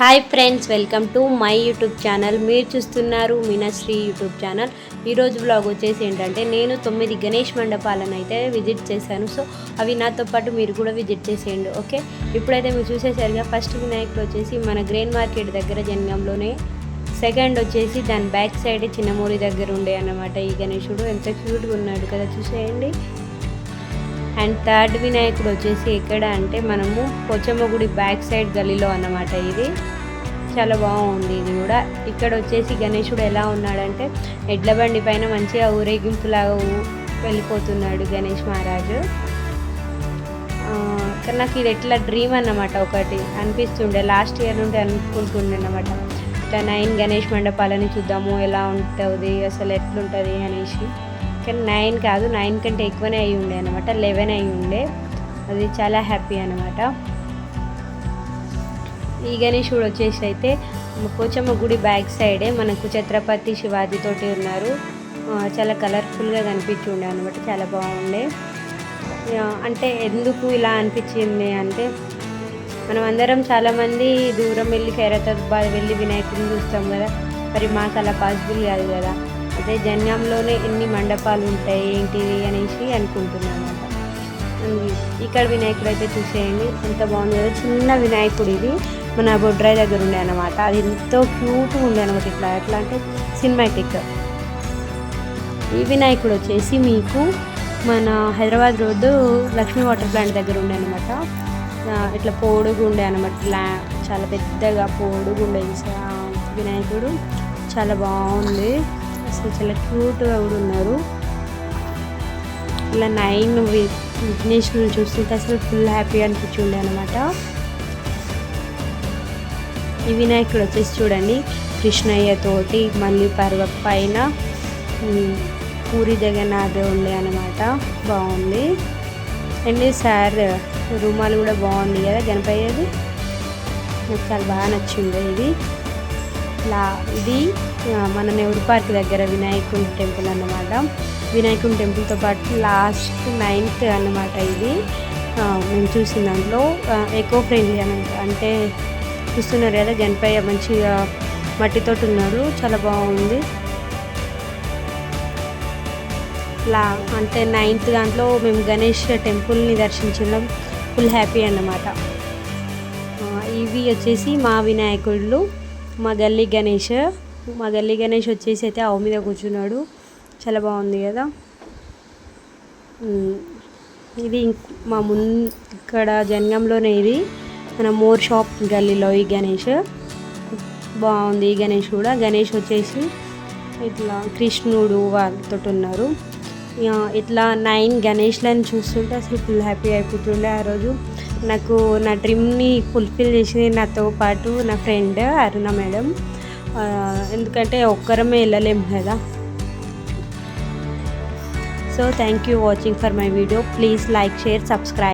Hi friends welcome to my YouTube channel. మీరు చూస్తున్నారు Meenasri YouTube channel. ఈరోజు బ్లాగ్ వచ్చేసి ఏంటంటే నేను తొమ్మిది గణేష్ మండపాలను అయితే విజిట్ చేశాను. సో అవి నాతో పాటు మీరు కూడా విజిట్ చేసేయండి ఓకే? ఇప్పుడైతే మీరు చూసేసరిగా ఫస్ట్ వినాయకుడు వచ్చేసి మన గ్రెయిన్ మార్కెట్ దగ్గర జనగంలోనే. సెకండ్ వచ్చేసి దాని బ్యాక్ సైడ్ చిన్నమూరి దగ్గర ఉండే అన్నమాట ఈ గణేశుడు ఎంత క్యూట్గా ఉన్నాడు కదా చూసేయండి. అండ్ థర్డ్ వినాయకుడు వచ్చేసి ఎక్కడ అంటే మనము పోచమ్మ గుడి బ్యాక్ సైడ్ గలీలో అన్నమాట ఇది. చాలా బాగుంది ఇది కూడా. ఇక్కడ వచ్చేసి గణేశుడు ఎలా ఉన్నాడంటే ఎడ్ల బండి పైన మంచిగా ఊరేగింపులాగా వెళ్ళిపోతున్నాడు గణేష్ మహారాజు. కానీ నాకు ఇది ఎట్లా డ్రీమ్ అన్నమాట ఒకటి అనిపిస్తుండే. లాస్ట్ ఇయర్ నుండి అనుకుంటుండే అన్నమాట. ఇట్లా నైన్ గణేష్ మండపాలని చూద్దాము ఎలా ఉంటుంది అసలు ఎట్లుంటుంది అనేసి. కానీ నైన్ కాదు నైన్ కంటే ఎక్కువనే అయి ఉండే అనమాట లెవెన్ అయి ఉండే. అది చాలా హ్యాపీ అనమాట ఈ గణేశుడు వచ్చేసి అయితే పోచమ్మ గుడి బ్యాక్ సైడే మనకు ఛత్రపతి శివాజీ తోటి ఉన్నారు. చాలా కలర్ఫుల్గా కనిపించి ఉండే అనమాట చాలా బాగుండే. అంటే ఎందుకు ఇలా అనిపించింది అంటే మనం అందరం చాలామంది దూరం వెళ్ళి ఖైరతాబాద్ వెళ్ళి వినాయకుడిని చూస్తాం కదా. మరి మాకు అలా పాసిబుల్ కాదు కదా. అదే జన్యంలోనే ఎన్ని మండపాలు ఉంటాయి ఏంటివి అనేసి అనుకుంటున్నాను అనమాట ఇక్కడ వినాయకుడు అయితే చూసేయండి ఎంత బాగుంది కదా. చిన్న వినాయకుడు ఇది మన బొడ్రాయి దగ్గర ఉండే అనమాట అది ఎంతో క్యూట్గా ఉండే అనమాట ఇట్లా. ఎట్లా అంటే సినిమాటిక్ ఈ వినాయకుడు వచ్చేసి మీకు మన Hyderabad road Lakshmi water plant దగ్గర ఉండే అనమాట ఇట్లా పొడుగు ఉండే అనమాట ఇట్లా చాలా పెద్దగా పొడుగు ఉండే వినాయకుడు. చాలా బాగుంది. అసలు చాలా క్యూట్గా కూడా ఉన్నారు. ఇలా నైన్ విఘ్నేశ్వరులు చూస్తుంటే అసలు ఫుల్ హ్యాపీ అనిపించుండే అనమాట ఈ వినాయకుడు వచ్చేసి చూడండి కృష్ణయ్య తోటి మళ్ళీ పర్వ పైన పూరి జగన్నాథ్ ఉండే అనమాట బాగుంది. అండ్ సార్ రూమాలు కూడా బాగుంది కదా గణపయ్యది? నాకు చాలా బాగా నచ్చింది ఇది. లా ఇది మన నెహ్రూ పార్క్ దగ్గర వినాయకుడి టెంపుల్ అన్నమాట. వినాయకుడి టెంపుల్తో పాటు లాస్ట్ నైన్త్ అన్నమాట ఇది. మేము చూసిన దాంట్లో ఎకో ఫ్రెండ్లీ అని అంటే చూస్తున్నారు కదా గణపయ్య మంచిగా మట్టితో ఉన్నాడు చాలా బాగుంది. లా అంటే నైన్త్ దాంట్లో మేము గణేష్ టెంపుల్ని దర్శించడం ఫుల్ హ్యాపీ అన్నమాట. ఇవి వచ్చేసి మా వినాయకుళ్ళు. మా గల్లీ గణేష్. మా గల్లీ గణేష్ వచ్చేసి అయితే ఆవు మీద కూర్చున్నాడు. చాలా బాగుంది కదా? ఇది మా ముం ఇక్కడ జంగంలోనే ఇది. మన మోర్ షాప్ గల్లీలో ఈ గణేష్. బాగుంది ఈ గణేష్ కూడా. గణేష్ వచ్చేసి ఇట్లా కృష్ణుడు వాళ్ళతో ఉన్నారు. ఇట్లా నైన్ గణేష్లను చూస్తుంటే అసలు ఫుల్ హ్యాపీ అయిపోతుండే ఆ రోజు. నాకు నా డ్రీమ్ని ఫుల్ఫిల్ చేసింది నాతో పాటు నా ఫ్రెండ్ అరుణ మేడం. ఎందుకంటే ఒక్కరమే వెళ్ళలేము కదా. So thank you watching for my video. Please like share subscribe.